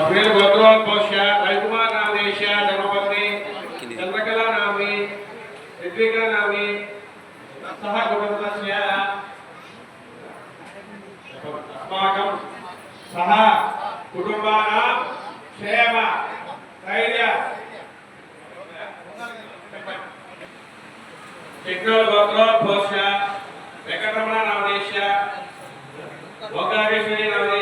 अग्रे भद्रोद्भोष्य हरिकुमारनामेश धर्मपत्नी चंद्रकलानामी ऋत्विकानामी सह कुटुम्बस्य अस्माकं सह कुटुम्बानां क्षेम, धैर्य। चिक्रोल् गोत्रोद्भोष्य वेङ्कटरमणनामदेश्य भोगारेश्वरी नामदेश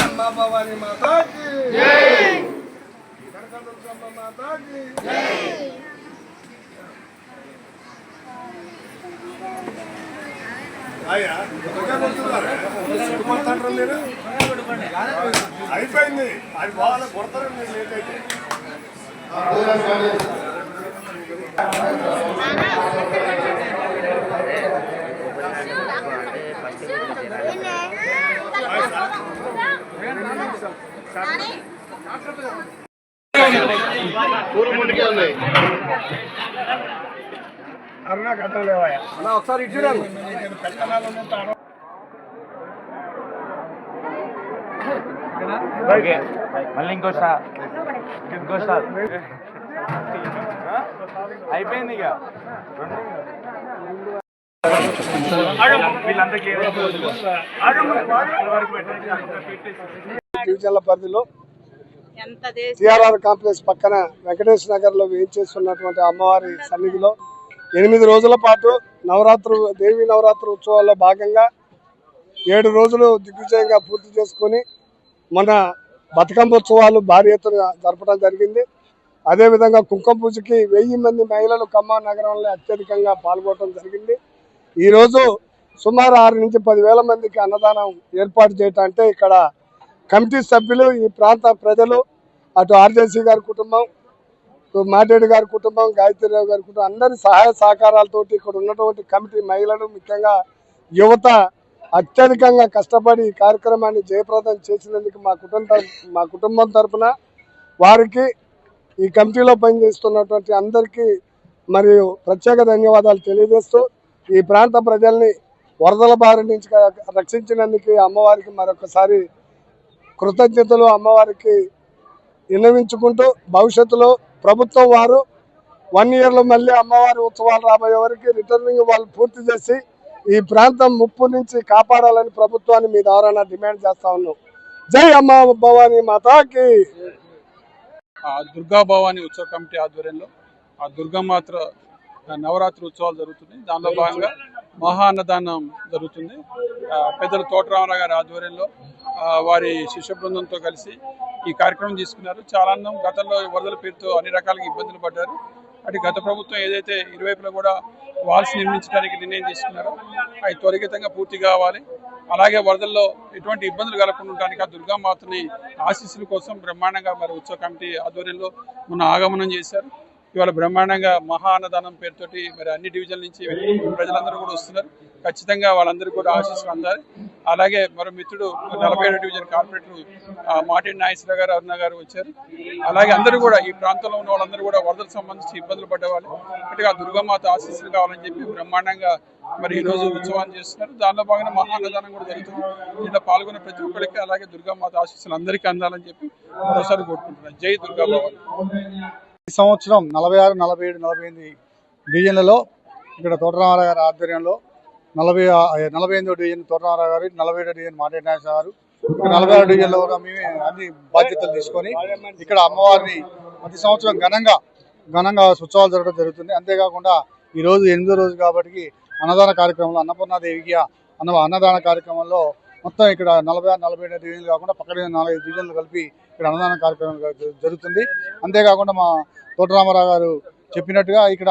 అమ్మా భవాని మాతాకి కనకదుర్గమ్మ మాతాకి అయిపోయింది. అది బాగా కొడతారండి లేట్ అయితే అరుణా కథ లేవాయా ఒకసారి ఇటు ఓకే. మళ్ళీ ఇంకోసారి. ఇంకోసారి. అయిపోయింది ఇక. పరిధిలో ఎంత దేశ టిఆర్ఆర్ కాంప్లెక్స్ పక్కన వెంకటేష్ నగర్లో వేయించేస్తున్నటువంటి అమ్మవారి సన్నిధిలో ఎనిమిది రోజుల పాటు నవరాత్రు దేవి నవరాత్రి ఉత్సవాల్లో భాగంగా ఏడు రోజులు దిగ్విజయంగా పూర్తి చేసుకొని మన బతుకమ్మ ఉత్సవాలు భారీ ఎత్తున జరపడం జరిగింది. అదేవిధంగా కుంకుమ పూజకి వెయ్యి మంది మహిళలు ఖమ్మం నగరంలో అత్యధికంగా పాల్గొనడం జరిగింది. ఈరోజు సుమారు ఆరు నుంచి పదివేల మందికి అన్నదానం ఏర్పాటు చేయటం అంటే ఇక్కడ కమిటీ సభ్యులు ఈ ప్రాంత ప్రజలు అటు ఆర్జేసీ గారి కుటుంబం మాటేడు గారి కుటుంబం గాయత్రిరావు గారి కుటుంబం అందరి సహాయ సహకారాలతోటి ఇక్కడ ఉన్నటువంటి కమిటీ మహిళలు ముఖ్యంగా యువత అత్యధికంగా కష్టపడి ఈ కార్యక్రమాన్ని జయప్రదం చేసినందుకు మా కుటుంబ మా కుటుంబం తరపున వారికి ఈ కమిటీలో పనిచేస్తున్నటువంటి అందరికీ మరియు ప్రత్యేక ధన్యవాదాలు తెలియజేస్తూ ఈ ప్రాంత ప్రజల్ని వరదల బారి నుంచి రక్షించినందుకు అమ్మవారికి మరొకసారి కృతజ్ఞతలు. అమ్మవారికి విన్నవించుకుంటూ భవిష్యత్తులో ప్రభుత్వం వారు వన్ ఇయర్లో మళ్ళీ అమ్మవారి ఉత్సవాలు రాబోయే వరకు రిటర్నింగ్ వాళ్ళు పూర్తి చేసి ఈ ప్రాంతం ముప్పు నుంచి కాపాడాలని ప్రభుత్వాన్ని మీ ద్వారా డిమాండ్ చేస్తా ఉన్నాం. జై అమ్మ భవానీ మాతాకి. ఆ దుర్గా భవాని ఉత్సవ కమిటీ ఆధ్వర్యంలో ఆ దుర్గామాత నవరాత్రి ఉత్సవాలు జరుగుతున్నాయి. దానిలో భాగంగా మహా అన్నదానం జరుగుతుంది. ఆ, పెద్దలు తోటరామరావు గారి ఆధ్వర్యంలో వారి శిష్య బృందంతో కలిసి ఈ కార్యక్రమం తీసుకున్నారు. చాలా అన్నం గతంలో వరదల పేరుతో అన్ని రకాలుగా ఇబ్బందులు పడ్డారు. అటు గత ప్రభుత్వం ఏదైతే ఇరువైపులా కూడా వాల్స్ నిర్మించడానికి నిర్ణయం తీసుకున్నారో అవి త్వరితగతంగా పూర్తి కావాలి. అలాగే వరదల్లో ఎటువంటి ఇబ్బందులు కలగకుండా ఉండడానికి ఆ దుర్గామాతని ఆశీస్సుల కోసం బ్రహ్మాండంగా మరి ఉత్సవ కమిటీ ఆధ్వర్యంలో మొన్న ఆగమనం చేశారు. ఇవాళ బ్రహ్మాండంగా మహా అన్నదానం పేరుతోటి మరి అన్ని డివిజన్ల నుంచి ప్రజలందరూ కూడా వస్తున్నారు. ఖచ్చితంగా వాళ్ళందరూ కూడా ఆశీస్సులు అందాలి. అలాగే మరో మిత్రుడు నలభై ఏడు డివిజన్ కార్పొరేటర్ మాటిన్ నాగేశ్వర గారు అరుణ గారు వచ్చారు. అలాగే అందరూ కూడా ఈ ప్రాంతంలో ఉన్న వాళ్ళందరూ కూడా వరదలకు సంబంధించి ఇబ్బందులు పడ్డవాళ్ళు. అటుగా దుర్గామాత ఆశీస్సులు కావాలని చెప్పి బ్రహ్మాండంగా మరి ఈ రోజు ఉత్సవాన్ని చేస్తున్నారు. దానిలో భాగంగా మహా అన్నదానం కూడా జరుగుతుంది. దీంట్లో పాల్గొన్న ప్రతి ఒక్కరికి అలాగే దుర్గామాత ఆశీస్సులు అందరికీ అందాలని చెప్పి మరోసారి కోరుకుంటున్నాను. జై దుర్గా ఈ సంవత్సరం నలభై ఆరు నలభై ఏడు నలభై ఎనిమిది డివిజన్లలో ఇక్కడ తోటరామారావు గారి ఆధ్వర్యంలో నలభై ఆ- నలభై ఎనిమిదో డివిజన్ తోటరామారావు గారు నలభై ఏడో డివిజన్ మాటే నాగేశ్వర గారు. నలభై ఆరు డివిజన్లో కూడా మేమే అన్ని బాధ్యతలు తీసుకొని ఇక్కడ అమ్మవారిని ప్రతి సంవత్సరం ఘనంగా ఘనంగా ఉత్సవాలు జరగడం జరుగుతుంది. అంతేకాకుండా ఈ రోజు ఎనిమిదో రోజు కాబట్టి అన్నదాన కార్యక్రమంలో అన్నపూర్ణాదేవికి అన్న అన్నదాన కార్యక్రమంలో మొత్తం ఇక్కడ నలభై నలభై ఏడు డివిజన్లు కాకుండా పక్కన నాలుగైదు డివిజన్లు కలిపి ఇక్కడ అన్నదాన కార్యక్రమం జరుగుతుంది. అంతేకాకుండా మా తోటరామారావు గారు చెప్పినట్టుగా ఇక్కడ